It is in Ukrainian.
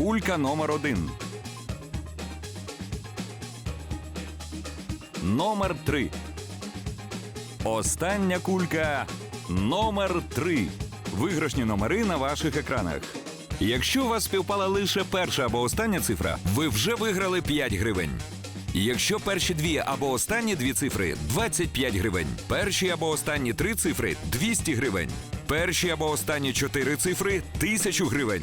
Кулька номер 1. Номер 3. Остання кулька номер 3. Виграшні номери на ваших екранах. Якщо у вас співпала лише перша або остання цифра, ви вже виграли 5 гривень. Якщо перші дві або останні дві цифри 25 гривень. Перші або останні три цифри 200 гривень. Перші або останні чотири цифри 1000 гривень.